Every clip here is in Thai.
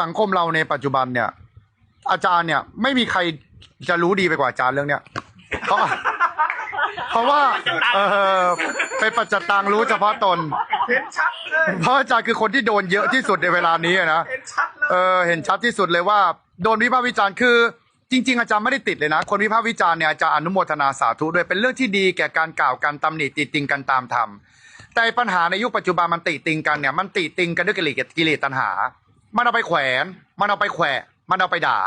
สังคมเราในปัจจุบันเนี่ย อาจารย์เนี่ย ไม่มีใครจะรู้ดีไปกว่าอาจารย์เรื่องเนี้ยเพราะเพราะว่าเออเป็นปัจจตังรู้เฉพาะตน เห็นชัดเลยเพราะอาจารย์คือคนที่โดนเยอะที่สุดในเวลานี้อะนะเห็นชัดเลยเออเห็นชัดที่สุดเลยว่า โดนวิพากษ์วิจารณ์คือ จริง ๆ อาจารย์ไม่ได้ติดเลยนะ คนวิพากษ์วิจารณ์เนี่ยอาจารย์อนุโมทนาสาธุด้วยเป็นเรื่องที่ดีแก่การกล่าวการตำหนิติติงกันตามธรรมแต่ปัญหาในยุคปัจจุบันมันติติงกันเนี่ยมันติติงกันด้วยกิเลสกิเลสตัณหา มันเอาไปแขวน มันเอาไปแขวะ มันเอาไปด่า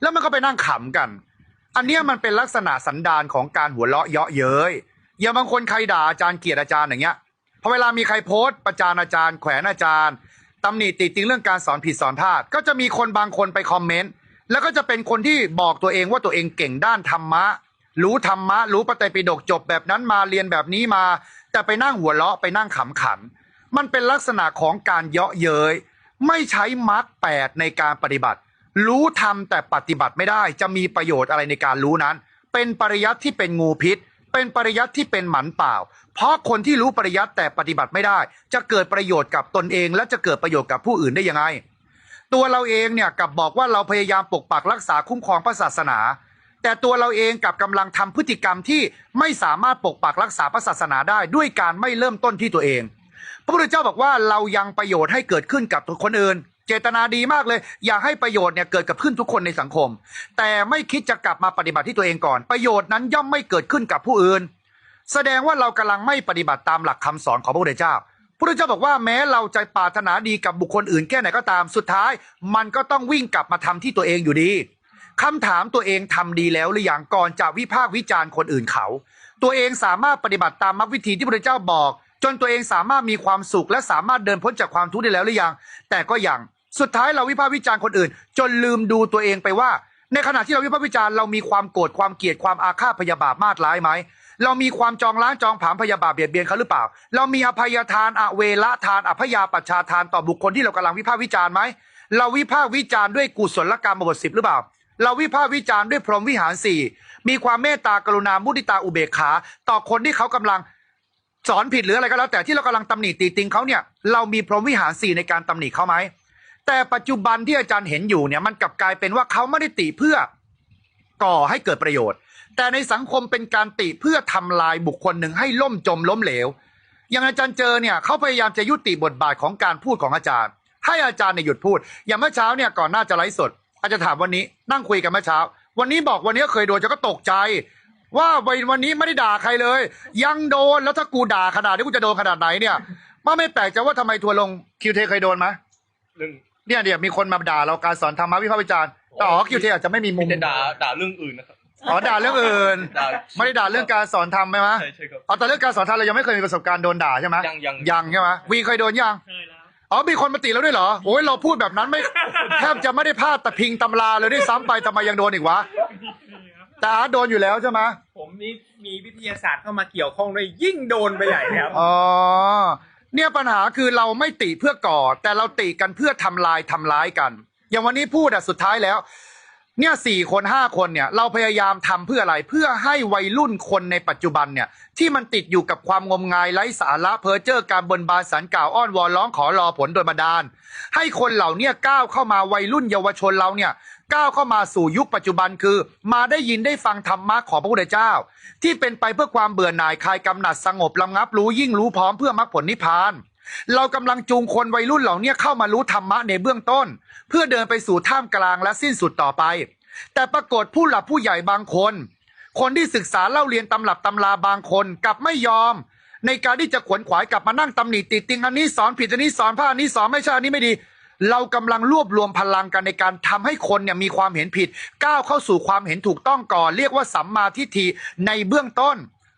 แล้วมันก็ไปนั่งขำกัน อันเนี้ยมันเป็นลักษณะสันดานของการหัวเราะเยาะเย้ยอย่างบางคนใครด่าอาจารย์เกลียดอาจารย์อย่างเงี้ยพอเวลามีใครโพสต์ประจานอาจารย์ แขวนอาจารย์ตำหนิติติงเรื่องการสอนผิดสอนพลาด ก็จะมีคนบางคนไปคอมเมนต์แล้วก็จะเป็นคนที่บอกตัวเองว่าตัวเองเก่งด้านธรรมะ รู้ธรรมะ รู้ปฏิปิฎกจบแบบนั้นมาเรียนแบบนี้มา แต่ไปนั่งหัวเราะไปนั่งขำขัน มันเป็นลักษณะของการเยาะเย้ย ไม่ใช้มรรคแปดในการปฏิบัติ รู้ทำแต่ปฏิบัติไม่ได้จะมีประโยชน์อะไรในการรู้นั้น เป็นปริยัติที่เป็นงูพิษ เป็นปริยัติที่เป็นหมันเปล่า เพราะคนที่รู้ปริยัติแต่ปฏิบัติไม่ได้ จะเกิดประโยชน์กับตนเอง และจะเกิดประโยชน์กับผู้อื่นได้ยังไง ตัวเราเองเนี่ยกับบอกว่าเราพยายามปกปักรักษาคุ้มครองพระศาสนา แต่ตัวเราเองกับกำลังทำพฤติกรรมที่ไม่สามารถปกปักรักษาพระศาสนาได้ด้วยการไม่เริ่มต้นที่ตัวเอง ระพุทธเจ้าบอกว่าเรายังประโยชน์ให้เกิดขึ้นกับคนอื่น เจตนาดีมากเลย อยากให้ประโยชน์เนี่ยเกิดกับขึ้นทุกคนในสังคม แต่ไม่คิดจะกลับมาปฏิบัติที่ตัวเองก่อน ประโยชน์นั้นย่อมไม่เกิดขึ้นกับผู้อื่น แสดงว่าเรากำลังไม่ปฏิบัติตามหลักคำสอนของพระพุทธเจ้าพระเจ้าบอกว่าแม้เราจะปรารถนาดีกับบุคคลอื่นแค่ไหนก็ตามสุดท้าย มันก็ต้องวิ่งกลับมาทำที่ตัวเองอยู่ดีคำถามตัวเองทำดีแล้วหรือยังก่อนจะวิพากษ์วิจารณ์คนอื่นเขา ตัวเองสามารถปฏิบัติตามมรรควิธีที่พระเจ้าบอก จนตัวเองสามารถมีความสุข และสามารถเดินพ้นจากความทุกข์ได้แล้วหรือยัง แต่ก็ยังสุดท้ายเราวิพากษ์วิจารณ์คนอื่น จนลืมดูตัวเองไปว่า ในขณะที่เราวิพากษ์วิจารณ์เรามีความโกรธความเกลียดความอาฆาตพยาบาทมาดร้ายไหมเรามีความจองล้างจองผามพยาบาทเบียดเบียนเขาหรือเปล่า เรามีอภัยทานอเวละทานอภยาปัชชาทานต่อบุคคลที่เรากำลังวิพากษ์วิจารณ์ไหมเราวิพากษ์วิจารณ์ด้วยกุศลกรรมบทสิบหรือเปล่า เราวิพากษ์วิจารณ์ด้วยพรหมวิหารสี่มีความเมตตากรุณามุทิตาอุเบกขา ต่อคนที่เขากำลัง สอนผิดหรืออะไรก็แล้ว แต่ที่เรากำลังตำหนิตีติงเขาเนี่ยเรามีพรหมวิหารสี่ในการตำหนิเขาไหมแต่ปัจจุบันที่อาจารย์เห็นอยู่เนี่ยมันกลับกลายเป็นว่าเขาไม่ได้ติเพื่อก่อให้เกิดประโยชน์ แต่ในสังคมเป็นการติเพื่อทำลายบุคคลหนึ่งให้ล่มจมล้มเหลว อย่างอาจารย์เจอเนี่ยเขาพยายามจะยุติบทบาทของการพูดของอาจารย์ ให้อาจารย์เนี่ยหยุดพูด อย่างเมื่อเช้าเนี่ยก่อนหน้าจะไลฟ์สด อาจจะถามวันนี้นั่งคุยกันเมื่อเช้า วันนี้บอกวันนี้เคยโดนจะก็ตกใจ ว่าวันวันนี้ไม่ได้ด่าใครเลย ยังโดนแล้วถ้ากูด่าขนาดนี้กูจะโดนขนาดไหนเนี่ยมันไม่แปลกใจว่าทำไมทัวร์ลงคิวเทเคยโดนไหมเรื่องเนี่ยเดี๋ยวมีคนมาด่าเราการสอนธรรมะวิพากษ์วิจารณ์แต่อ๋อคิวเทอาจจะไม่มีมุมีมแต่ด่าด่าเรื่องอื่นนะครับอ๋อด่าเรื่องอื่นด่าไม่ได้ด่าเรื่องการสอนธรรมไหมมะใช่ใช่ครับอ๋อแต่เรื่องการสอนธรรมเรายังไม่เคยมีประสบการณ์โดนด่าใช่ไหมยังยังยังใช่ไหมวีเคยโดนยังเคยแล้วอ๋อมีคนมาติแล้วด้วยเหรอโอ้ยเราพูดแบบนั้นไม่แทบจะไม่ได้พลาดแต่พิงตำราเลยด้วยซ้ำไปทำไมยังโดนอีกวะเคยครับแต่อาร์ตโดนอยู่แล้วใช่ไหมผมนี่มีวิทยาศาสตร์เข้ามาเกี่ยวข้องด้วยยิ่งโดนไปใหญ่ครับอ๋อเนี่ยปัญหาคือเราไม่ติเพื่อก่อ แต่เราติกันเพื่อทำลายทำร้ายกัน อย่างวันนี้พูดอะสุดท้ายแล้ว เนี่ยสี่คนห้าคนเนี่ย เราพยายามทำเพื่ออะไรเพื่อให้วัยรุ่นคนในปัจจุบันเนี่ย ที่มันติดอยู่กับความงมงายไร้สาระเพ้อเจ้อการบนบานสารกล่าวอ้อนวอนร้องขอรอผลโดยบันดาล ให้คนเหล่าเนี้ก้าวเข้ามาวัยรุ่นเยาวชนเราเนี่ย ก้าวเข้ามาสู่ยุคปัจจุบันคือ มาได้ยินได้ฟังธรรมะของพระพุทธเจ้า ที่เป็นไปเพื่อความเบื่อหน่ายคลายกำหนัดสงบระงับรู้ยิ่งรู้พร้อมเพื่อมรรคผลนิพพาน เรากำลังจูงคนวัยรุ่นเหล่านี้เข้ามารู้ธรรมะในเบื้องต้น เพื่อเดินไปสู่ท่ามกลางและสิ้นสุดต่อไป แต่ปรากฏผู้หลักผู้ใหญ่บางคน คนที่ศึกษาเล่าเรียนตำรับตำราบางคนกลับไม่ยอม ในการที่จะขวนขวายกลับมานั่งตำหนิติติงอันนี้สอนผิดอันนี้สอนพลาอันนี้สอนไม่ใช่อันนี้ไม่ดี เรากำลังรวบรวมพลังกันในการทำให้คนเนี่ยมีความเห็นผิด ก้าวเข้าสู่ความเห็นถูกต้องก่อน เรียกว่าสัมมาทิฏฐิในเบื้องต้น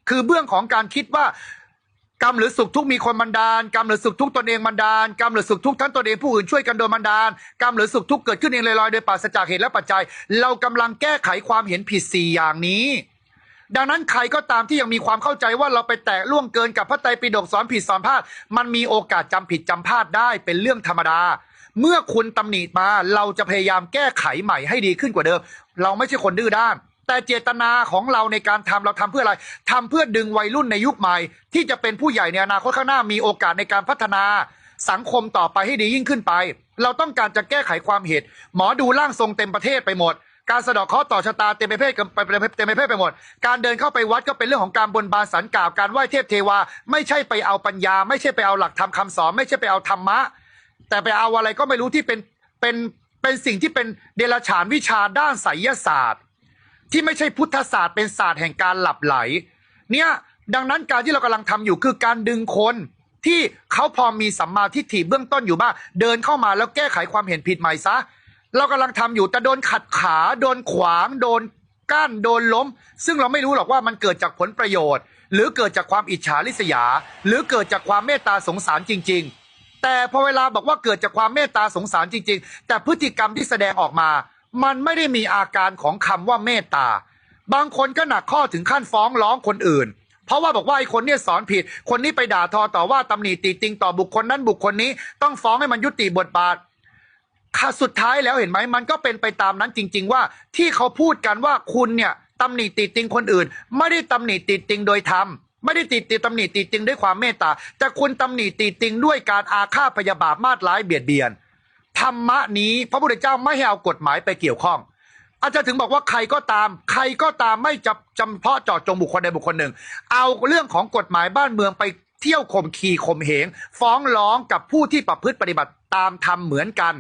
คือเบื้องของการคิดว่ากรรมหรือสุขทุกมีคนบันดาลกรรมหรือสุขทุกตนเองบันดาลกรรมหรือสุขทุกทั้งตนเองผู้อื่นช่วยกันโดยบันดาลกรรมหรือสุขทุกเกิดขึ้นเองลอยๆโดยปราศจากเหตุและปัจจัย เรากำลังแก้ไขความเห็นผิดสี่อย่างนี้ดังนั้นใครก็ตามที่ยังมีความเข้าใจว่าเราไปแตะล่วงเกินกับพระไตรปิฎกสอนผิดสอนพลาดมันมีโอกาสจำผิดจำพลาดได้เป็นเรื่องธรรมดา เมื่อคุณตำหนิมาเราจะพยายามแก้ไขใหม่ให้ดีขึ้นกว่าเดิม เราไม่ใช่คนดื้อด้าน แต่เจตนาของเราในการทำเราทำเพื่ออะไรทำเพื่อดึงวัยรุ่นในยุคใหม่ ที่จะเป็นผู้ใหญ่ในอนาคตข้างหน้ามีโอกาสในการพัฒนาสังคมต่อไปให้ดียิ่งขึ้นไป เราต้องการจะแก้ไขความเหตุ หมอดูร่างทรงเต็มประเทศไปหมด การสะดอกเคราะห์ต่อชะตาเต็มไปเทศไปเต็มไปเทศไปหมด การเดินเข้าไปวัดก็เป็นเรื่องของการบนบานสันกล่าว การไหว้เทพเทวา ไม่ใช่ไปเอาปัญญา ไม่ใช่ไปเอาหลักธรรมคำสอน ไม่ใช่ไปเอาธรรมะ แต่ไปเอาอะไรก็ไม่รู้ที่เป็นเป็นเป็นสิ่งที่เป็นเดรัจฉานวิชาด้านไสยศาสตร์ ที่ไม่ใช่พุทธศาสตร์เป็นศาสตร์แห่งการหลับไหล เนี่ยดังนั้นการที่เรากำลังทำอยู่คือการดึงคนที่เขาพอมีสัมมาทิฏฐิเบื้องต้นอยู่บ้างเดินเข้ามาแล้วแก้ไขความเห็นผิดใหม่ซะ เรากำลังทำอยู่แต่โดนขัดขาโดนขวาง โดนกั้นโดนล้ม ซึ่งเราไม่รู้หรอกว่ามันเกิดจากผลประโยชน์ หรือเกิดจากความอิจฉาริษยา หรือเกิดจากความเมตตาสงสารจริง ๆ แต่พอเวลาบอกว่าเกิดจากความเมตตาสงสารจริง ๆ แต่พฤติกรรมที่แสดงออกมา มันไม่ได้มีอาการของคำว่าเมตตา บางคนก็หนักข้อถึงขั้นฟ้องร้องคนอื่น เพราะว่าบอกว่าไอ้คนเนี่ยสอนผิด คนนี้ไปด่าทอต่อว่าตำหนิติติงต่อบุคคลนั้นบุคคลนี้ต้องฟ้องให้มันยุติบทบาทค่ะสุดท้ายแล้วเห็นไหมมันก็เป็นไปตามนั้นจริง ๆ ว่าที่เขาพูดกันว่าคุณเนี่ยตำหนิติติงคนอื่น ไม่ได้ตำหนิติติงโดยธรรม ไม่ได้ติติตำหนิติติงด้วยความเมตตา แต่คุณตำหนิติติงด้วยการอาฆาตพยาบาทมาดร้ายเบียดเบียน ธรรมะนี้พระพุทธเจ้าไม่ให้เอากฎหมายไปเกี่ยวข้อง อาจารย์ถึงบอกว่าใครก็ตาม ใครก็ตามไม่จำจำเพาะเจาะจงบุคคลใดบุคคลหนึ่ง เอาเรื่องของกฎหมายบ้านเมืองไปเที่ยวข่มขีข่มเหง ฟ้องร้องกับผู้ที่ประพฤติปฏิบัติตามธรรมเหมือนกัน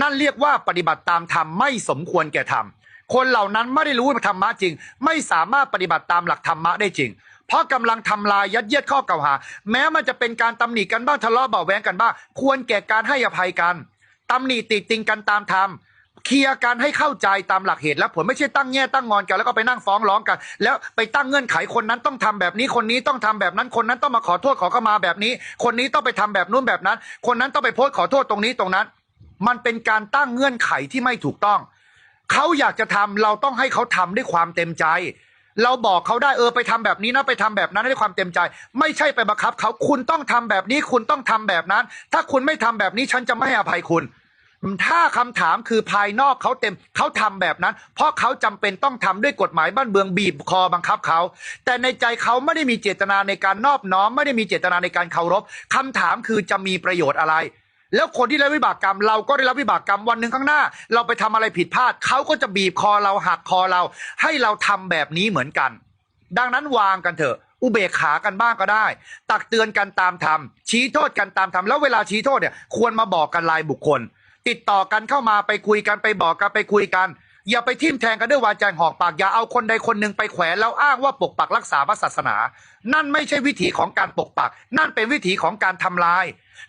นั่นเรียกว่าปฏิบัติตามธรรมไม่สมควรแก่ธรรมคนเหล่านั้นไม่ได้รู้ธรรมะจริง ไม่สามารถปฏิบัติตามหลักธรรมะได้จริง เพราะกำลังทำลายยัดเยียดข้อกล่าวหา แม้มันจะเป็นการตำหนิกันบ้างทะเลาะเบาแวงกันบ้างควรแก่การให้อภัยกันตำหนิติติงกันตามธรรมเคลียร์กันให้เข้าใจตามหลักเหตุและผลไม่ใช่ตั้งแง่ตั้งงอนกันแล้วก็ไปนั่งฟ้องร้องกัน แล้วไปตั้งเงื่อนไขคนนั้นต้องทำแบบนี้คนนี้ต้องทำแบบนั้นคนนั้นต้องมาขอโทษขอเข้ามาแบบนี้ คนนี้ต้องไปทำแบบนู้นแบบนั้น คนนั้นต้องไปโพสต์ขอโทษตรงนี้ตรงนั้น มันเป็นการตั้งเงื่อนไขที่ไม่ถูกต้อง เขาอยากจะทำเราต้องให้เขาทำด้วยความเต็มใจ เราบอกเขาได้เออไปทำแบบนี้นะไปทำแบบนั้นด้วยความเต็มใจ ไม่ใช่ไปบังคับเขาคุณต้องทำแบบนี้คุณต้องทำแบบนั้น ถ้าคุณไม่ทำแบบนี้ฉันจะไม่ให้อภัยคุณ ถ้าคำถามคือภายนอกเขาเต็มเขาทำแบบนั้น เพราะเขาจำเป็นต้องทำด้วยกฎหมายบ้านเมืองบีบคอบังคับเขา แต่ในใจเขาไม่ได้มีเจตนาในการนอบน้อม ไม่ได้มีเจตนาในการเคารพคำถามคือจะมีประโยชน์อะไร แล้วคนที่รับวิบากกรรม เราก็ได้รับวิบากกรรมวันหนึ่งข้างหน้า เราไปทำอะไรผิดพลาดเขาก็จะบีบคอเราหักคอเรา ให้เราทำแบบนี้เหมือนกัน ดังนั้นวางกันเถอะ อุเบกขากันบ้างก็ได้ ตักเตือนกันตามธรรมชี้โทษกันตามธรรมแล้วเวลาชี้โทษเนี่ยควรมาบอกกันรายบุคคล ติดต่อกันเข้ามาไปคุยกันไปบอกกันไปคุยกัน อย่าไปทิ่มแทงกันด้วยวาจาหอกปากอย่าเอาคนใดคนหนึ่งไปแขวนแล้วอ้างว่าปกปักรักษาพระศาสนา นั่นไม่ใช่วิถีของการปกปัก นั่นเป็นวิถีของการทำลาย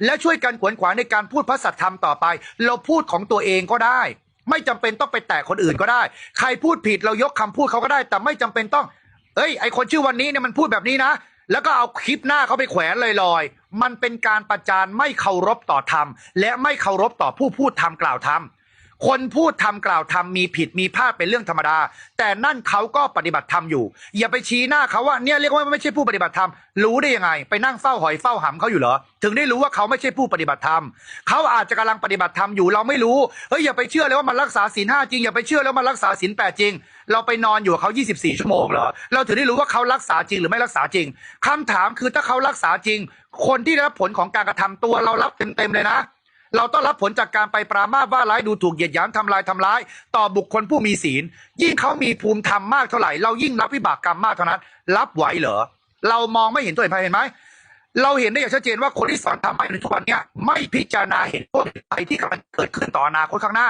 และช่วยกันขวนขวายในการพูดพระสัทธรรมต่อไป เราพูดของตัวเองก็ได้ ไม่จำเป็นต้องไปแตะคนอื่นก็ได้ ใครพูดผิดเรายกคำพูดเขาก็ได้ แต่ไม่จำเป็นต้อง เอ้ย ไอคนชื่อวันนี้เนี่ยมันพูดแบบนี้นะแล้วก็เอาคลิปหน้าเขาไปแขวนลอยๆ มันเป็นการประจานไม่เคารพต่อธรรม และไม่เคารพต่อผู้พูดธรรมกล่าวธรรม คนพูดทำกล่าวทำมีผิดมีพลาดเป็นเรื่องธรรมดา แต่นั่นเขาก็ปฏิบัติธรรมอยู่ อย่าไปชี้หน้าเขาว่าเนี่ยเรียกว่าไม่ใช่ผู้ปฏิบัติธรรมรู้ได้ยังไง ไปนั่งเฝ้าหอยเฝ้าหำเขาอยู่เหรอถึงได้รู้ว่าเขาไม่ใช่ผู้ปฏิบัติธรรมเขาอาจจะกำลังปฏิบัติธรรมอยู่เราไม่รู้เฮ้ยอย่าไปเชื่อเลยว่ามันรักษาศีลห้าจริงอย่าไปเชื่อเลยว่ามันรักษาศีลแปดจริง เราไปนอนอยู่กับเขา 24 ชั่วโมงเหรอเราถึงได้รู้ว่าเขารักษาจริงหรือไม่รักษาจริงคำถามคือถ้าเขารักษาจริง คนที่ได้รับผลของการกระทำตัวเรารับเต็มๆเลยนะ เราต้องรับผลจากการไปปรามาสว่าร้ายดูถูกเหยียดหยามทำลายทำร้าย ต่อบุคคลผู้มีศีล ยิ่งเขามีภูมิธรรมมากเท่าไหร่ เรายิ่งรับวิบากกรรมมากเท่านั้น รับไหวเหรอ เรามองไม่เห็นตัวเห็นภัยเห็นไหมเราเห็นได้อย่างชัดเจนว่าคนที่สอนทำไมในทุกวันนี้ไม่พิจารณาเห็นโทษภัยที่กำลังเกิดขึ้นต่ออนาคตข้างหน้า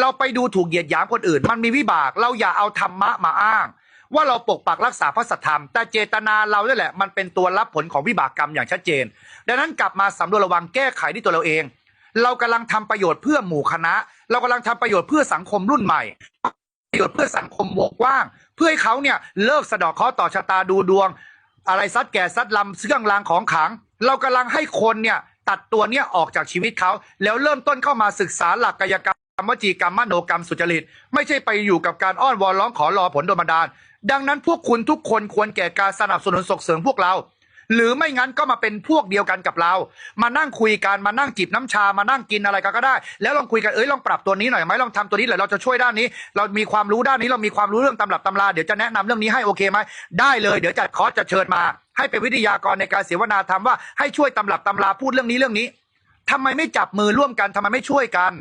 เราไปดูถูกเหยียดหยามคนอื่น มันมีวิบาก เราอย่าเอาธรรมะมาอ้าง ว่าเราปกปักรักษาพระสัทธรรม แต่เจตนาเราเนี่ยแหละ มันเป็นตัวรับผลของวิบากกรรมอย่างชัดเจน ดังนั้นกลับมาสำรวจระวังแก้ไขที่ตัวเราเอง เรากำลังทำประโยชน์เพื่อหมู่คณะ เรากำลังทำประโยชน์เพื่อสังคมรุ่นใหม่ ประโยชน์เพื่อสังคมวงกว้าง เพื่อให้เขาเนี่ยเลิกสะดอกเคราะห์ต่อชะตาดูดวง อะไรซัดแก่ซัดลำเครื่องรางของขัง เรากำลังให้คนเนี่ยตัดตัวเนี่ยออกจากชีวิตเขาแล้วเริ่มต้นเข้ามาศึกษาหลักกายกรรมวจีกรรมมโนกรรมสุจริต ไม่ใช่ไปอยู่กับการอ้อนวอนร้องขอรอผลโดนบันดาล ดังนั้นพวกคุณทุกคนควรแก่การสนับสนุนส่งเสริมพวกเรา หรือไม่งั้นก็มาเป็นพวกเดียวกันกับเรา มานั่งคุยกันมานั่งจิบน้ำชามานั่งกินอะไรกันก็ได้ แล้วลองคุยกันเอ้ยลองปรับตัวนี้หน่อยไหมลองทำตัวนี้หน่อยเราจะช่วยด้านนี้ เรามีความรู้ด้านนี้เรามีความรู้เรื่องตำรับตำราเดี๋ยวจะแนะนำเรื่องนี้ให้โอเคไหมได้เลยเดี๋ยวจะขอสจะเชิญมา ให้เป็นวิทยากรในการเสวนาธรรมว่าให้ช่วยตำรับตำราพูดเรื่องนี้เรื่องนี้ทำไมไม่จับมือร่วมกันทำไมไม่ช่วยกัน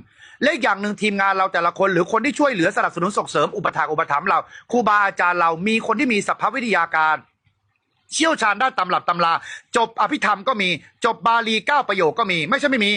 และอย่างหนึ่งทีมงานเราแต่ละคนหรือคนที่ช่วยเหลือสนับสนุนส่งเสริมอุปถากอุปถัมภ์เราครูบาอาจารย์เรามีคนที่มีสัพพวิทยาการ เชี่ยวชาญด้านตำรับตำรา จบอภิธรรมก็มี จบบาลีเก้าประโยคก็มี ไม่ใช่ไม่มี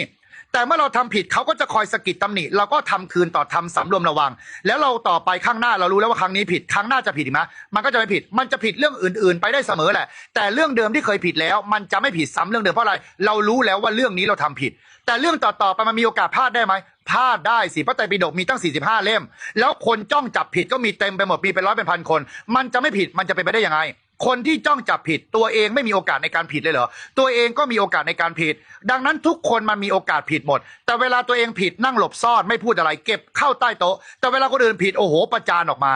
แต่เมื่อเราทำผิดเขาก็จะคอยสะกิดตำหนิเราก็ทำคืนต่อทำสำรวมระวัง แล้วเราต่อไปข้างหน้าเรารู้แล้วว่าครั้งนี้ผิดครั้งหน้าจะผิดอีกไหมมันก็จะไม่ผิด มันจะผิดเรื่องอื่น ๆ ไปได้เสมอแหละ แต่เรื่องเดิมที่เคยผิดแล้ว มันจะไม่ผิดซ้ำเรื่องเดิมเพราะอะไร เรารู้แล้วว่าเรื่องนี้เราทำผิด แต่เรื่องต่อๆไปมันมีโอกาสพลาดได้ไหมพลาดได้สิพระไตรปิฎกมีตั้ง 45 เล่ม แล้วคนจ้องจับผิดก็มีเต็มไปหมดมีเป็นร้อยเป็นพันคน มันจะไม่ผิดมันจะเป็นไปได้ยังไง คนที่จ้องจับผิด ตัวเองไม่มีโอกาสในการผิดเลยเหรอ ตัวเองก็มีโอกาสในการผิด ดังนั้นทุกคนมันมีโอกาสผิดหมด แต่เวลาตัวเองผิดนั่งหลบซ่อนไม่พูดอะไรเก็บเข้าใต้โต๊ะ แต่เวลาคนอื่นผิดโอ้โหประจานออกมา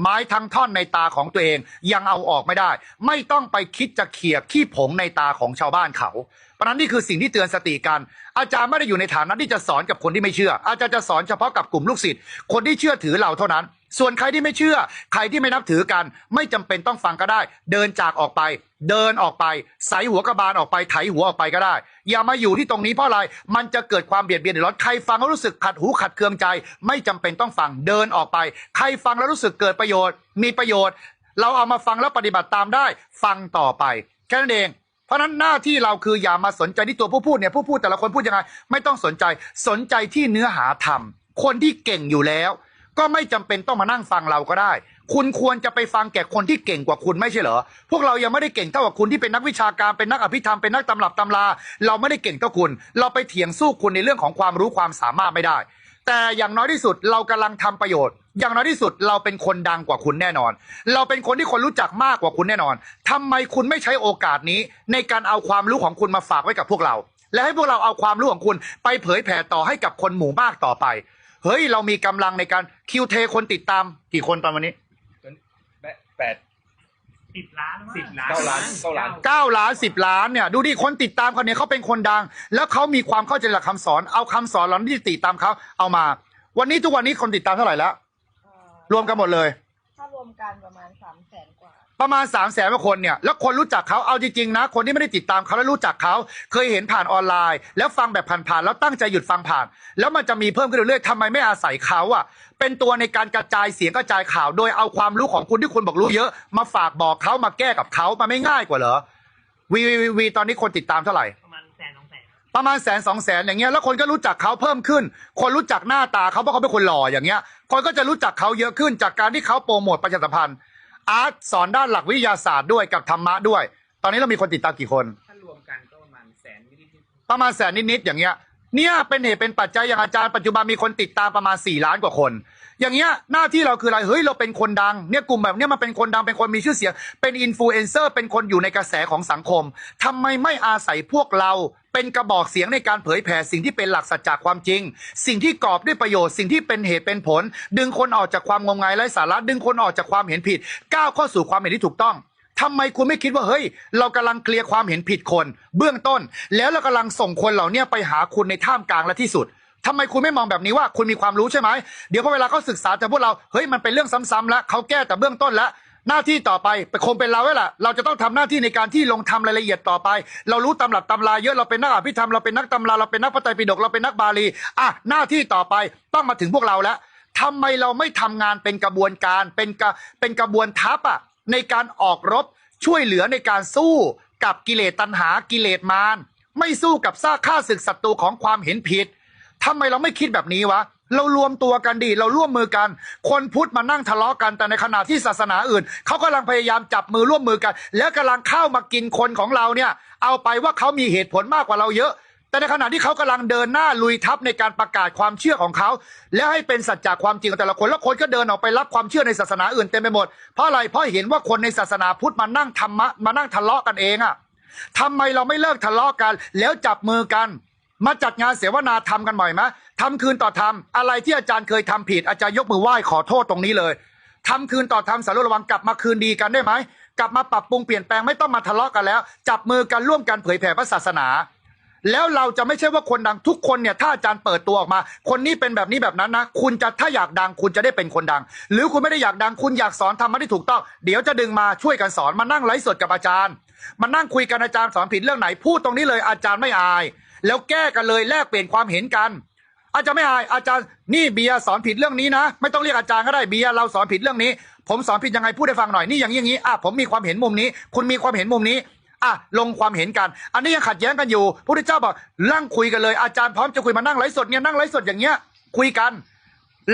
ไม้ทั้งท่อนในตาของตัวเองยังเอาออกไม่ได้ ไม่ต้องไปคิดจะเขี่ยขี้ผงในตาของชาวบ้านเขาเพราะฉะนั้นนี่คือสิ่งที่เตือนสติกัน อาจารย์ไม่ได้อยู่ในฐานะที่จะสอนกับคนที่ไม่เชื่อ อาจารย์จะสอนเฉพาะกับกลุ่มลูกศิษย์คนที่เชื่อถือเราเท่านั้น ส่วนใครที่ไม่เชื่อ ใครที่ไม่นับถือกัน ไม่จำเป็นต้องฟังก็ได้ เดินจากออกไป เดินออกไป ใส่หัวกระบาลออกไปไถหัวออกไปก็ได้ อย่ามาอยู่ที่ตรงนี้เพราะอะไร มันจะเกิดความเบียดเบียนเดือดร้อนใครฟังแล้วรู้สึกขัดหูขัดเคืองใจ ไม่จำเป็นต้องฟังเดินออกไป ใครฟังแล้วรู้สึกเกิดประโยชน์ มีประโยชน์ เราเอามาฟังแล้วปฏิบัติตามได้ ฟังต่อไปแค่นั้นเองเพราะฉะนั้นหน้าที่เราคืออย่ามาสนใจที่ตัวผู้พูดเนี่ยผู้พูดแต่ละคนพูดยังไง ไม่ต้องสนใจสนใจที่เนื้อหาธรรมคนที่เก่งอยู่แล้ว ก็ไม่จำเป็นต้องมานั่งฟังเราก็ได้ คุณควรจะไปฟังแก่คนที่เก่งกว่าคุณไม่ใช่เหรอ พวกเรายังไม่ได้เก่งเท่ากับคุณที่เป็นนักวิชาการ เป็นนักอภิธรรม เป็นนักตำรับตำรา เราไม่ได้เก่งเท่าคุณ เราไปเถียงสู้คุณในเรื่องของความรู้ความสามารถไม่ได้ แต่อย่างน้อยที่สุดเรากำลังทำประโยชน์ อย่างน้อยที่สุดเราเป็นคนดังกว่าคุณแน่นอน เราเป็นคนที่คนรู้จักมากกว่าคุณแน่นอนทำไมคุณไม่ใช้โอกาสนี้ ในการเอาความรู้ของคุณมาฝากไว้กับพวกเรา และให้พวกเราเอาความรู้ของคุณไปเผยแผ่ต่อให้กับคนหมู่มากต่อไป เฮ้ย เรามีกำลังในการคิวเทคนติดตาม กี่คนตอนวันนี้แปดสิบล้านสิบล้านเก้าล้านเก้าล้านเก้าล้านสิบล้านเนี่ย ดูดิคนติดตามคนเนี้เขาเป็นคนดัง แล้วเขามีความเข้าใจหลักคำสอนเอาคำสอนเหล่านี้ที่ติดตามเขาเอามา วันนี้ทุกวันนี้คนติดตามเท่าไหร่แล้วเอ่อรวมกันหมดเลย ถ้ารวมกันประมาณสามแสนกว่า ประมาณ3ามแสนกว่าคนเนี่ยแล้วคนรู้จักเขาเอาจริงๆนะ คนที่ไม่ได้ติดตามเขาแล้วรู้จักเขา เคยเห็นผ่านออนไลน์ แล้วฟังแบบผ่านๆแล้วตั้งใจหยุดฟังผ่าน แล้วมันจะมีเพิ่มขึ้นเรื่อยๆทำไมไม่อาศัยเขาอะเป็นตัวในการกระจายเสียงกระจายข่าว โดยเอาความรู้ของคุณที่คุณบอกรู้เยอะ มาฝากบอกเขามาแก้กับเขามันไม่ง่ายกว่าเหรอวีวีวีวีตอนนี้คนติดตามเท่าไหร่ ประมาณแสนสองแสนประมาณแสนสองแสนอย่างเงี้ยแล้วคนก็รู้จักเขาเพิ่มขึ้น คนรู้จักหน้าตาเขาเพราะเขาเป็นคนหล่ออย่างเงี้ย คนก็จะรู้จักเขาเยอะขึ้นจากการที่เขาโปรโมทประชาสัมพันธ์ อาร์ตสอนด้านหลักวิทยาศาสตร์ด้วยกับธรรมะด้วย ตอนนี้เรามีคนติดตามกี่คน ถ้ารวมกันก็ประมาณแสนนิดประมาณแสนนิดๆอย่างเงี้ย เนี่ยเป็นเหตุเป็นปัจจัยอย่างอาจารย์ปัจจุบันมีคนติดตามประมาณ4ล้านกว่าคน อย่างเงี้ยหน้าที่เราคืออะไรเฮ้ยเราเป็นคนดังเนี่ยกลุ่มแบบเนี้ยมันเป็นคนดังเป็นคนมีชื่อเสียง เป็นอินฟลูเอนเซอร์เป็นคนอยู่ในกระแสของสังคมทำไมไม่อาศัยพวกเราเป็นกระบอกเสียงในการเผยแผ่สิ่งที่เป็นหลักสัจจความจริง สิ่งที่กอบด้วยประโยชน์สิ่งที่เป็นเหตุเป็นผล ดึงคนออกจากความงมงายไร้สาระดึงคนออกจากความเห็นผิด ก้าวเข้าสู่ความเห็นที่ถูกต้องทำไมคุณไม่คิดว่าเฮ้ย เรากำลังเคลียร์ความเห็นผิดคน เบื้องต้น แล้วเรากำลังส่งคนเหล่านี้ไปหาคุณในท่ามกลางและที่สุด ทำไมคุณไม่มองแบบนี้ว่าคุณมีความรู้ใช่ไหมเดี๋ยวพอเวลาเขาศึกษาจากพวกเราเฮ้ยมันเป็นเรื่องซ้ำๆแล้วเขาแก้แต่เบื้องต้นแล้วหน้าที่ต่อไปเป็นคงเป็นเราแล้วล่ะ เราจะต้องทำหน้าที่ในการที่ลงทำรายละเอียดต่อไป เรารู้ตำรับตำราเยอะเราเป็นนักอภิธรรมเราเป็นนักตำราเราเป็นนักพระไตรปิฎกเราเป็นนักบาลีอะหน้าที่ต่อไปต้องมาถึงพวกเราแล้วทำไมเราไม่ทำงานเป็นกระบวนการเป็นกระเป็นกระบวนทัพอะในการออกรบช่วยเหลือในการสู้กับกิเลสตัณหากิเลสมารไม่สู้กับซากข้าศึกศัตรูของความเห็นผิด ทำไมเราไม่คิดแบบนี้วะเรารวมตัวกันดีเราร่วมมือกัน คนพุทธมานั่งทะเลาะกันแต่ในขณะที่ศาสนาอื่นเขากำลังพยายามจับมือร่วมมือกัน แล้วกำลังเข้ามากินคนของเราเนี่ย เอาไปว่าเขามีเหตุผลมากกว่าเราเยอะ แต่ในขณะที่เขากำลังเดินหน้าลุยทับในการประกาศความเชื่อของเขา และให้เป็นสัจจะความจริงของแต่ละคนแล้วคนก็เดินออกไปรับความเชื่อในศาสนาอื่นเต็มไปหมดเพราะอะไรเพราะเห็นว่าคนในศาสนาพุทธมานั่งธรรมะมานั่งทะเลาะกันเองอะทำไมเราไม่เลิกทะเลาะกัน แล้วจับมือกัน มาจัดงานเสวนาทำกันหน่อยไหมทำคืนต่อทำอะไรที่อาจารย์เคยทำผิดอาจารย์ยกมือไหว้ขอโทษตรงนี้เลยทำคืนต่อทำสารระวังกลับมาคืนดีกันได้ไหมกลับมาปรับปรุงเปลี่ยนแปลงไม่ต้องมาทะเลาะกันแล้ว จับมือกันร่วมกันเผยแผ่พระศาสนา แล้วเราจะไม่ใช่ว่าคนดังทุกคนเนี่ยถ้าอาจารย์เปิดตัวออกมา คนนี้เป็นแบบนี้แบบนั้นนะคุณจะถ้าอยากดังคุณจะได้เป็นคนดัง หรือคุณไม่ได้อยากดังคุณอยากสอนทำมาที่ถูกต้อง เดี๋ยวจะดึงมาช่วยกันสอนมานั่งไลฟ์สดกับอาจารย์มานั่งคุยกันอาจารย์สอนผิดเรื่องไหนพูดตรงนี้เลยอาจารย์ไม่อาย แล้วแก้กันเลยแลกเปลี่ยนความเห็นกัน อาจารย์ไม่อายอาจารย์นี่เบียร์สอนผิดเรื่องนี้นะ ไม่ต้องเรียกอาจารย์ก็ได้เบียร์เราสอนผิดเรื่องนี้ ผมสอนผิดยังไงพูดให้ฟังหน่อยนี่อย่างนี้อย่างนี้อะผมมีความเห็นมุมนี้ คุณมีความเห็นมุมนี้อะลงความเห็นกัน อันนี้ยังขัดแย้งกันอยู่พระพุทธเจ้าบอกนั่งคุยกันเลยอาจารย์พร้อมจะคุยมานั่งไลฟ์สดเนี่ยนั่งไลฟ์สดอย่างเงี้ยคุยกัน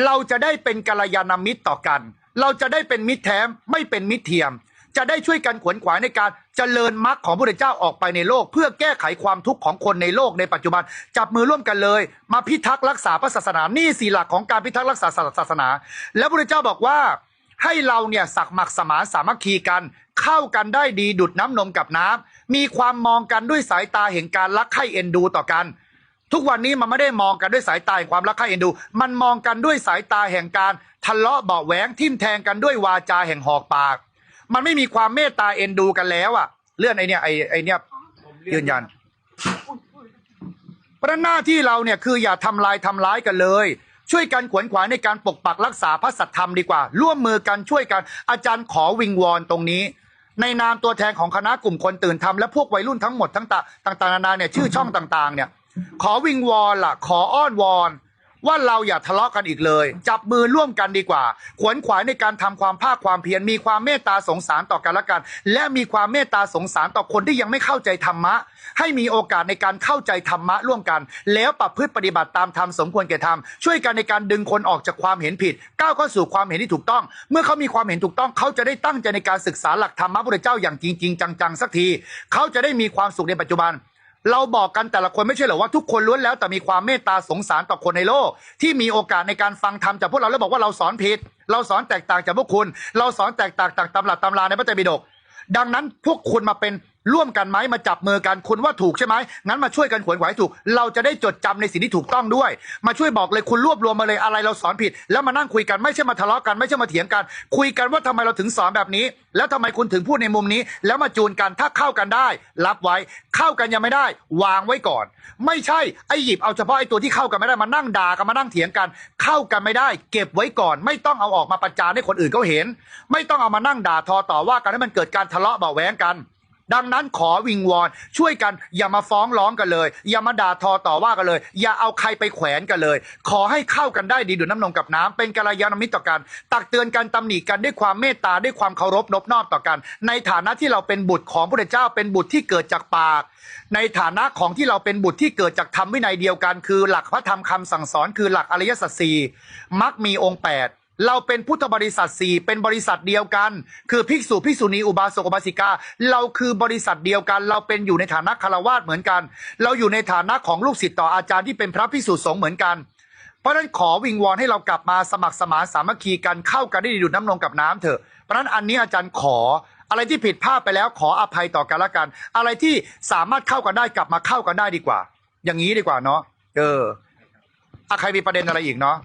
เราจะได้เป็นกัลยาณมิตรต่อกัน เราจะได้เป็นมิตรแท้ไม่เป็นมิตรเทียม จะได้ช่วยกันขวนขวายในการเจริญมรรคของพระเจ้าออกไปในโลก เพื่อแก้ไขความทุกข์ของคนในโลกในปัจจุบัน จับมือร่วมกันเลย มาพิทักษ์รักษาพระศาสนานี่สี่หลักของการพิทักษ์รักษาศาสนา แล้วพระเจ้าบอกว่าให้เราเนี่ยสักหมักสมานสามัคคีกัน เข้ากันได้ดีดุดน้ำนมกับน้ำมีความมองกันด้วยสายตาแห่งการรักใคร่เอ็นดูต่อกัน ทุกวันนี้มันไม่ได้มองกันด้วยสายตาแห่งความรักใคร่เอ็นดู มันมองกันด้วยสายตาแห่งการทะเลาะเบาแหวงทิ่มแทงกันด้วยวาจาแห่งหอกปาก มันไม่มีความเมตตาเอ็นดูกันแล้วอะเลื่อนไอเนี่ยไอไอเนี่ยยืนยันเพราะนั้นหน้าที่เราเนี่ยคืออย่าทำลายทำร้ายกันเลย ช่วยกันขวนขวายในการปกปักรักษาพระสัทธรรมดีกว่า ร่วมมือกันช่วยกัน อาจารย์ขอวิงวอนตรงนี้ ในนามตัวแทนของคณะกลุ่มคนตื่นทำและพวกวัยรุ่นทั้งหมดทั้งตาต่างๆนานาเนี่ยชื่อช่องต่าง ๆ เนี่ย ขอวิงวอนล่ะ ขออ้อนวอน ว่าเราอย่าทะเลาะกันอีกเลย จับมือร่วมกันดีกว่า ขวนขวายในการทำความภาคความเพียรมีความเมตตาสงสารต่อกันและกัน และมีความเมตตาสงสารต่อคนที่ยังไม่เข้าใจธรรมะ ให้มีโอกาสในการเข้าใจธรรมะร่วมกัน แล้วประพฤติปฏิบัติตามธรรมสมควรแก่ธรรมช่วยกันในการดึงคนออกจากความเห็นผิด ก้าวเข้าสู่ความเห็นที่ถูกต้อง เมื่อเขามีความเห็นถูกต้อง เขาจะได้ตั้งใจในการศึกษาหลักธรรมะพระเจ้าอย่างจริง ๆ จังๆสักที เขาจะได้มีความสุขในปัจจุบัน เราบอกกันแต่ละคนไม่ใช่เหรอว่าทุกคนล้วนแล้วแต่มีความเมตตาสงสารต่อคนในโลก ที่มีโอกาสในการฟังธรรมจากพวกเราแล้วบอกว่าเราสอนผิด เราสอนแตกต่างจากพวกคุณ เราสอนแตกต่างจากตำรับตำราในพระไตรปิฎกดังนั้นพวกคุณมาเป็น ร่วมกันไหมมาจับมือกันคุณว่าถูกใช่ไหมงั้นมาช่วยกันขวนขวายถูก เราจะได้จดจำในสิ่งที่ถูกต้องด้วย มาช่วยบอกเลยคุณรวบรวมมาเลยอะไรเราสอนผิด แล้วมานั่งคุยกันไม่ใช่มาทะเลาะกันไม่ใช่มาเถียงกัน คุยกันว่าทำไมเราถึงสอนแบบนี้ แล้วทำไมคุณถึงพูดในมุมนี้ แล้วมาจูนกันถ้าเข้ากันได้ รับไว้เข้ากันยังไม่ได้ วางไว้ก่อน ไม่ใช่ไอ้หยิบเอาเฉพาะไอ้ตัวที่เข้ากันไม่ได้มานั่งด่ากันมานั่งเถียงกัน เข้ากันไม่ได้ เก็บไว้ก่อน ไม่ต้องเอาออกมาประจานให้คนอื่นเขาเห็น ไม่ต้องเอามานั่งด่าทอต่อว่ากันให้มันเกิดการทะเลาะเบาะแว้งกัน ดังนั้นขอวิงวอนช่วยกันอย่ามาฟ้องร้องกันเลย อย่ามาด่าทอต่อว่ากันเลย อย่าเอาใครไปแขวนกันเลย ขอให้เข้ากันได้ดีดุจน้ำนมกับน้ำเป็นกัลยาณมิตรต่อกัน ตักเตือนกันตำหนิกันด้วยความเมตตาด้วยความเคารพนบนอบต่อกัน ในฐานะที่เราเป็นบุตรของพระเจ้าเป็นบุตรที่เกิดจากปาก ในฐานะของที่เราเป็นบุตรที่เกิดจากธรรมวินัยเดียวกัน คือหลักพระธรรมคำสั่งสอนคือหลักอริยสัจสี่มักมีองค์แปด เราเป็นพุทธบริษัทสี่เป็นบริษัทเดียวกัน คือภิกษุภิกษุณีอุบาสกอุบาสิกา เราคือบริษัทเดียวกัน เราเป็นอยู่ในฐานะคารวาสเหมือนกัน เราอยู่ในฐานะของลูกศิษย์ต่ออาจารย์ที่เป็นพระภิกษุสงฆ์เหมือนกันเพราะฉะนั้นขอวิงวอนให้เรากลับมาสมัครสมานสามัคคีกันเข้ากันได้ดีดูดน้ำนมกับน้ำเถอะเพราะฉะนั้นอันนี้อาจารย์ขออะไรที่ผิดพลาดไปแล้วขออภัยต่อกันละกัน อะไรที่สามารถเข้ากันได้กลับมาเข้ากันได้ดีกว่า อย่างนี้ดีกว่าเนาะเออใครมีประเด็นอะไรอีกเนาะ